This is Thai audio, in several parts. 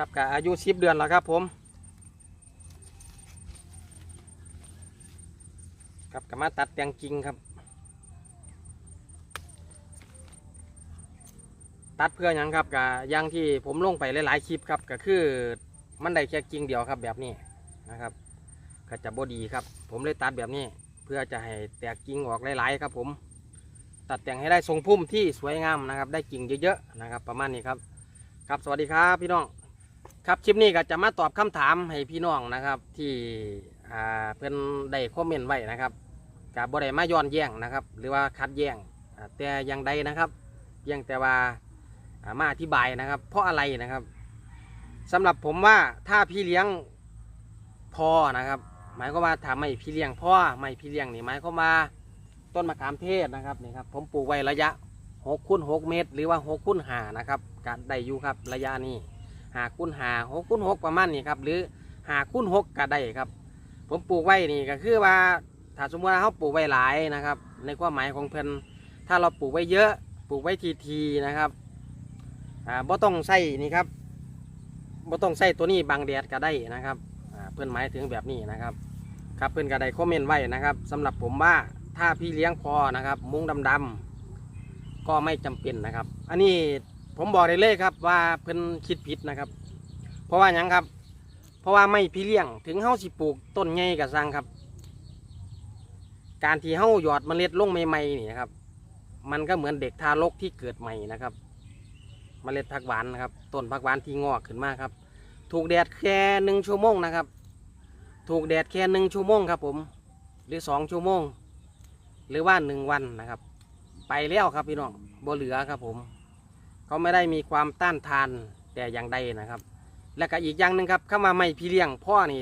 ครับกับอายุสิบเดือนแล้วครับผมครับกับมาตัดแต่งกิ่งครับ ตัดเพื่อหยังครับกับยางที่ผมลงไปหลายๆคลิปครับก็คือมันได้แค่กิ่งเดียวครับแบบนี้นะครับก็จะบดีครับ ผมเลยตัดแบบนี้ เพื่อจะให้แตกกิ่งออกหลายๆครับผมตัดแต่งให้ได้ทรงพุ่มที่สวยงามนะครับ ได้กิ่งเยอะๆนะครับ ประมาณนี้ครับ ครับสวัสดีครับพี่น้อง ครับคลิปนี้ก็จะมาตอบคำถามให้พี่น้องนะครับ ที่อ่าเพื่อนได้คอมเมนต์ไว้นะครับกับบ่ได้มาย้อนแย้งนะครับ หรือว่าคัดแย้งแต่อยังใดนะครับเพียงแต่ว่ามาอธิบายนะครับ เพราะอะไรนะครับสำหรับผมว่าถ้าพี่เลี้ยงพอนะครับ หมายความว่าถ้าไม่พี่เลี้ยงพ่อไม่พี่เลี้ยงนี่หมายความาต้นมะขามเทศนะครับนี่ครับผมปลูกไว้ระยะ6คูณ6เมตร หรือว่า6คูณ5นะครับการได้อยู่ครับระยะนี้ หาคูณหาหกคูณหกประมาณนี้ครับหรือหาคูณหกก็ได้ครับ ผมปลูกไว้นี่ก็คือว่าถ้าสมมติว่าเขาปลูกไว้หลายนะครับ ในความหมายของเพิ่นถ้าเราปลูกไว้เยอะปลูกไว้ทีๆนะครับอ่าบ่ต้องใส่นี่ครับบ่ต้องใส่ตัวนี้บังแดดก็ได้นะครับอ่าเพิ่อนหมายถึงแบบนี้นะครับ ครับเพิ่อนก็ได้คอมเมนต์ไว้นะครับสำหรับผมว่าถ้าพี่เลี้ยงพอนะครับ มุ้งดำๆก็ไม่จำเป็นนะครับ อันนี้ ผมบอกได้เลยครับว่าเพิ่นคิดผิดนะครับ เพราะว่าหยังครับ เพราะว่าไม่พี่เลี้ยงถึงเฮาสิปลูกต้นใหญ่กับสร้างครับ การที่เฮาหยอดเมล็ดลงใหม่ๆนี่นะครับ มันก็เหมือนเด็กทารกที่เกิดใหม่นะครับเมล็ดผักหวานนะครับต้นผักหวานที่งอกขึ้นมาครับ ถูกแดดแค่หนึ่งชั่วโมงนะครับ ถูกแดดแค่หนึ่งชั่วโมงครับผม หรือสองชั่วโมง หรือว่าหนึ่งวันนะครับ ไปแล้วครับพี่น้องบ่เหลือครับผม เขาไม่ได้มีความต้านทานแต่อย่างใดนะครับ และก็อีกอย่างหนึ่งครับเข้ามาไม่พี่เลี้ยงพ่อนี่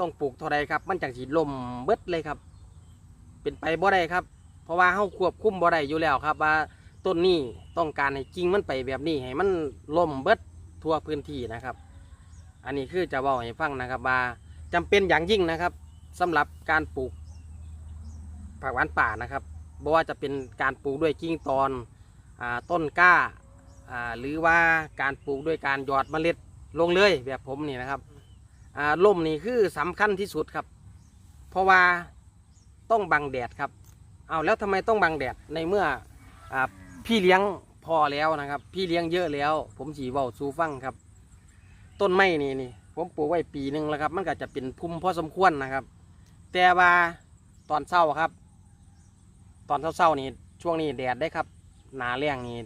ต้องปลูกเท่าใดครับ มันจังสีลมเบิดเลยครับ เป็นไปบ่ได้ครับ เพราะว่าเฮาควบคุมบ่ได้อยู่แล้วครับ ว่าต้นนี้ต้องการให้กิ่งมันไปแบบนี้ให้มันลมเบิดทั่วพื้นที่นะครับ อันนี้คือจะบอกให้ฟังนะครับว่าจำเป็นอย่างยิ่งนะครับสำหรับการปลูกผักหวานป่านะครับบ่ว่าจะเป็นการปลูกด้วยกิ่งตอนอต้นกล้า อ่าหรือว่าการปลูกด้วยการหยอดเมล็ดลงเลยแบบผมนี่นะครับอ่าล่มนี่คือสำคัญที่สุดครับ เพราะว่าต้องบังแดดครับเอาแล้วทำไมต้องบังแดดในเมื่ออาพี่เลี้ยงพอแล้วนะครับ พี่เลี้ยงเยอะแล้ว ผมสีเบาซูฟังครับ ต้นไม้นี่นี่ผมปลูกไว้ปีหนึ่งแล้วครับ มันก็จะเป็นพุ่มพอสมควรนะครับ แต่ว่าตอนเช้าครับ ตอนเช้าๆนี่ช่วงนี้แดดได้ครับ หนาแรงนี่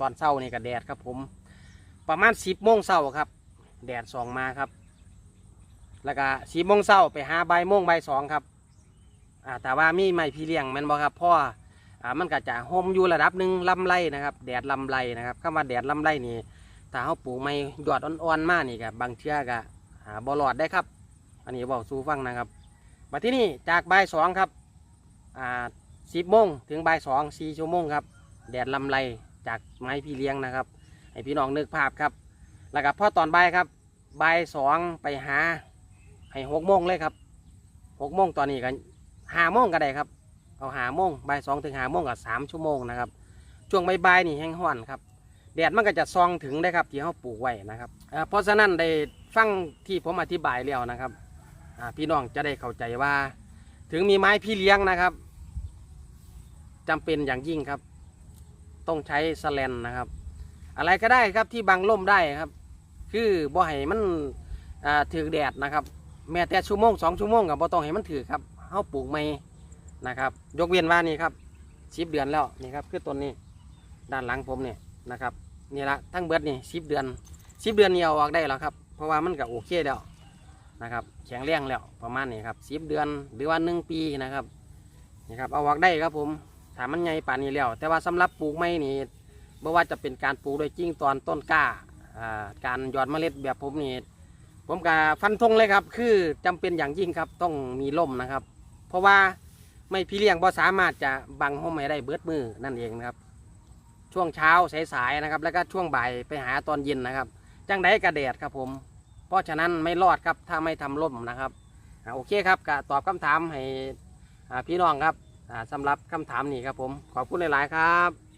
ตอนเช้านี่ก็แดดครับ ผม ประมาณสิบโมงเช้าครับ แดดสองมาครับ แล้วก็สิบโมงเช้าไปหาใบโมงใบสองครับอ่าแต่ว่ามีไม่พี่เลี้ยงมันบอครับพ่ออ่ามันก็จะห่มอยู่ระดับหนึ่งลำไรนะครับ แดดลำไรนะครับคำว่าแดดลำไรนี่ถ้าเขาปลูกไม่หยอดอ่อนๆมากนี่กับบางเชือกอะอ่าบอลอดได้ครับ อันนี้บอกสู้ฟังนะครับมาที่นี่จากใบายสองครับอ่าสิบโมงถึงใบายสองสี่ชั่วโมงครับ แดดลำไร จากไม้พี่เลี้ยงนะครับ ให้พี่น้องนึกภาพครับแล้วก็พ่อตอนบ่ายครับบ่ายสองไปหา ให้หกโมงเลยครับหกโมงตอนนี้กันหาโมงก็ได้ครับ เอาหาโมงบ่ายสองถึงหาโมงกับสามชั่วโมงนะครับช่วงบ่ายๆนี่แห้งห้อนครับแดดมันก็จะซองถึงได้ครับที่เขาปลูกไว้นะครับเพราะฉะนั้นได้ฟังที่ผมอธิบายแล้วนะครับพี่น้องจะได้เข้าใจว่า ถึงมีไม้พี่เลี้ยงนะครับจำเป็นอย่างยิ่งครับ ต้องใช้สแลนนะครับ อะไรก็ได้ครับที่บังล่มได้ครับ คือบ่ให้มันถือแดดนะครับ แม้แต่ชั่วโมงสองชั่วโมงกับบ่ต้องให้มันถือครับเฮาปลูกไม่นะครับ ยกเว้นว่านี่ครับสิบเดือนแล้วนี่ครับคือต้นนี้ด้านหลังผมเนี่ยนะครับนี่ละทั้งเบิดนี่สิบเดือนสิบเดือนนี่เอาออกได้แล้วครับ เพราะว่ามันก็โอเคแล้วนะครับแข็งแรงแล้วประมาณนี้ครับสิบเดือนหรือว่าหนึ่งปีนะครับนี่ครับเอาออกได้ครับผม ถามมันใหญ่ป่านนี้แล้ว แต่ว่าสำหรับปลูกไม่นี่ไม่ว่าจะเป็นการปลูกโดยจิ้งตอนต้นกล้าการหยอดเมล็ดแบบผมนี่ผมกาฟันธงเลยครับ คือจำเป็นอย่างยิ่งครับต้องมีร่มนะครับ เพราะว่าไม่พี่เลี้ยงบ่สามารถจะบังห้มให้ได้เบิดมือนั่นเองนะครับ ช่วงเช้าสายๆนะครับ แล้วก็ช่วงบ่ายไปหาตอนเย็นนะครับจังไดกระแดดครับผม เพราะฉะนั้นไม่รอดครับถ้าไม่ทำร่มนะครับโอเคครับก็ตอบคำถามให้พี่น้องครับ สำหรับคำถามนี้ครับผม ขอบคุณหลาย ๆ ครับ